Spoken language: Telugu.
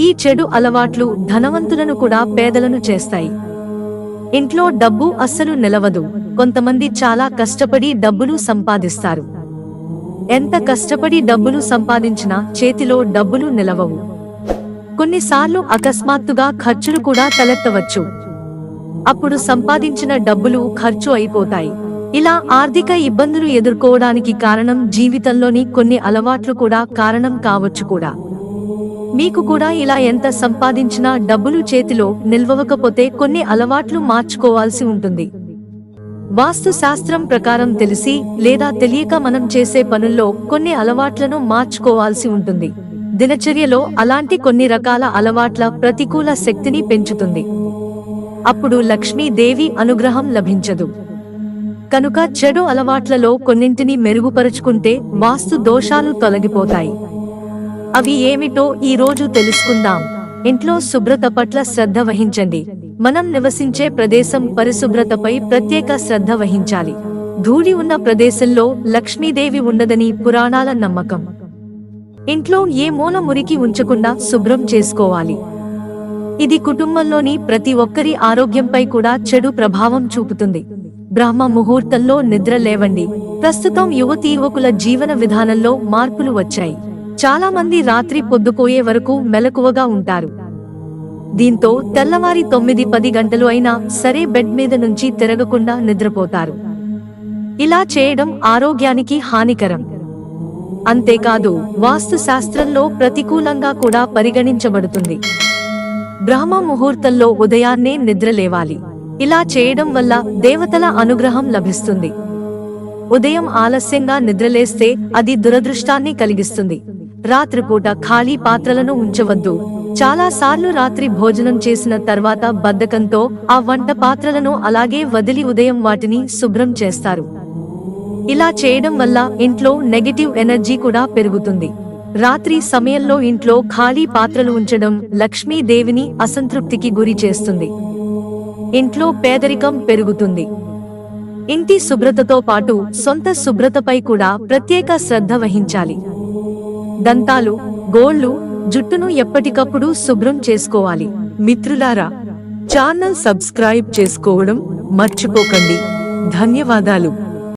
ఈ చెడు అలవాట్లు ధనవంతులను కూడా పేదలను చేస్తాయి. ఇంట్లో డబ్బు అస్సలు నిలవదు. కొంతమంది చాలా కష్టపడి డబ్బులు సంపాదిస్తారు. ఎంత కష్టపడి డబ్బులు సంపాదించినా చేతిలో డబ్బులు నిలవవు. కొన్నిసార్లు అకస్మాత్తుగా ఖర్చులు కూడా తలెత్తవచ్చు. అప్పుడు సంపాదించిన డబ్బులు ఖర్చు అయిపోతాయి. ఇలా ఆర్థిక ఇబ్బందులు ఎదుర్కోవడానికి కారణం జీవితంలోని కొన్ని అలవాట్లు కూడా కారణం కావచ్చు కూడా. మీకు కూడా ఇలా ఎంత సంపాదించినా డబ్బులు చేతిలో నిల్వవకపోతే కొన్ని అలవాట్లు మార్చుకోవాల్సి ఉంటుంది. వాస్తు శాస్త్రం ప్రకారం తెలిసి లేదా తెలియక మనం చేసే పనుల్లో కొన్ని అలవాట్లను మార్చుకోవాల్సి ఉంటుంది. దినచర్యలో అలాంటి కొన్ని రకాల అలవాట్ల ప్రతికూల శక్తిని పెంచుతుంది. అప్పుడు లక్ష్మీదేవి అనుగ్రహం లభించదు. కనుక చెడు అలవాట్లలో కొన్నింటిని మెరుగుపరుచుకుంటే వాస్తు దోషాలు తొలగిపోతాయి. అవి ఏమిటో ఈ రోజు తెలుసుకుందాం. ఇంట్లో శుభ్రత పట్ల శ్రద్ధ వహించండి. మనం నివసించే ప్రదేశం పరిశుభ్రతపై ప్రత్యేక శ్రద్ధ వహించాలి. ధూళి ఉన్న ప్రదేశంలో లక్ష్మీదేవి ఉండదని పురాణాల నమ్మకం. ఇంట్లో ఏ మూల మురికి ఉంచకుండా శుభ్రం చేసుకోవాలి. ఇది కుటుంబంలోని ప్రతి ఒక్కరి ఆరోగ్యంపై కూడా చెడు ప్రభావం చూపుతుంది. బ్రహ్మ ముహూర్తంలో నిద్ర లేవండి. ప్రస్తుతం యువతీ యువకుల జీవన విధానంలో మార్పులు వచ్చాయి. చాలా మంది రాత్రి పొద్దుపోయే వరకు మెలకువగా ఉంటారు. దీంతో తెల్లవారి తొమ్మిది పది గంటలు అయినా సరే బెడ్ మీద నుంచి తిరగకుండా నిద్రపోతారు. ఇలా చేయడం ఆరోగ్యానికి హానికరం. అంతేకాదు వాస్తు శాస్త్రంలో ప్రతికూలంగా కూడా పరిగణించబడుతుంది. బ్రహ్మ ముహూర్తంలో ఉదయాన్నే నిద్ర లేవాలి. ఇలా చేయడం వల్ల దేవతల అనుగ్రహం లభిస్తుంది. ఉదయం ఆలస్యంగా నిద్రలేస్తే అది దురదృష్టాన్ని కలిగిస్తుంది. రాత్రిపూట ఖాళీ పాత్రలను ఉంచవద్దు. చాలాసార్లు రాత్రి భోజనం చేసిన తర్వాత బద్ధకంతో ఆ వంట పాత్రలను అలాగే వదిలి ఉదయం వాటిని శుభ్రం చేస్తారు. ఇలా చేయడం వల్ల ఇంట్లో నెగటివ్ ఎనర్జీ కూడా పెరుగుతుంది. రాత్రి సమయంలో ఇంట్లో ఖాళీ పాత్రలు ఉంచడం లక్ష్మీదేవిని అసంతృప్తికి గురి చేస్తుంది. ఇంట్లో పేదరికం పెరుగుతుంది. ఇంటి శుభ్రతతో పాటు సొంత శుభ్రతపై కూడా ప్రత్యేక శ్రద్ధ వహించాలి. దంతాలు గోళ్ళు జుట్టును ఎప్పటికప్పుడు శుభ్రం చేసుకోవాలి. మిత్రులారా ఛానల్ సబ్స్క్రైబ్ చేసుకోవడం మర్చిపోకండి. ధన్యవాదాలు.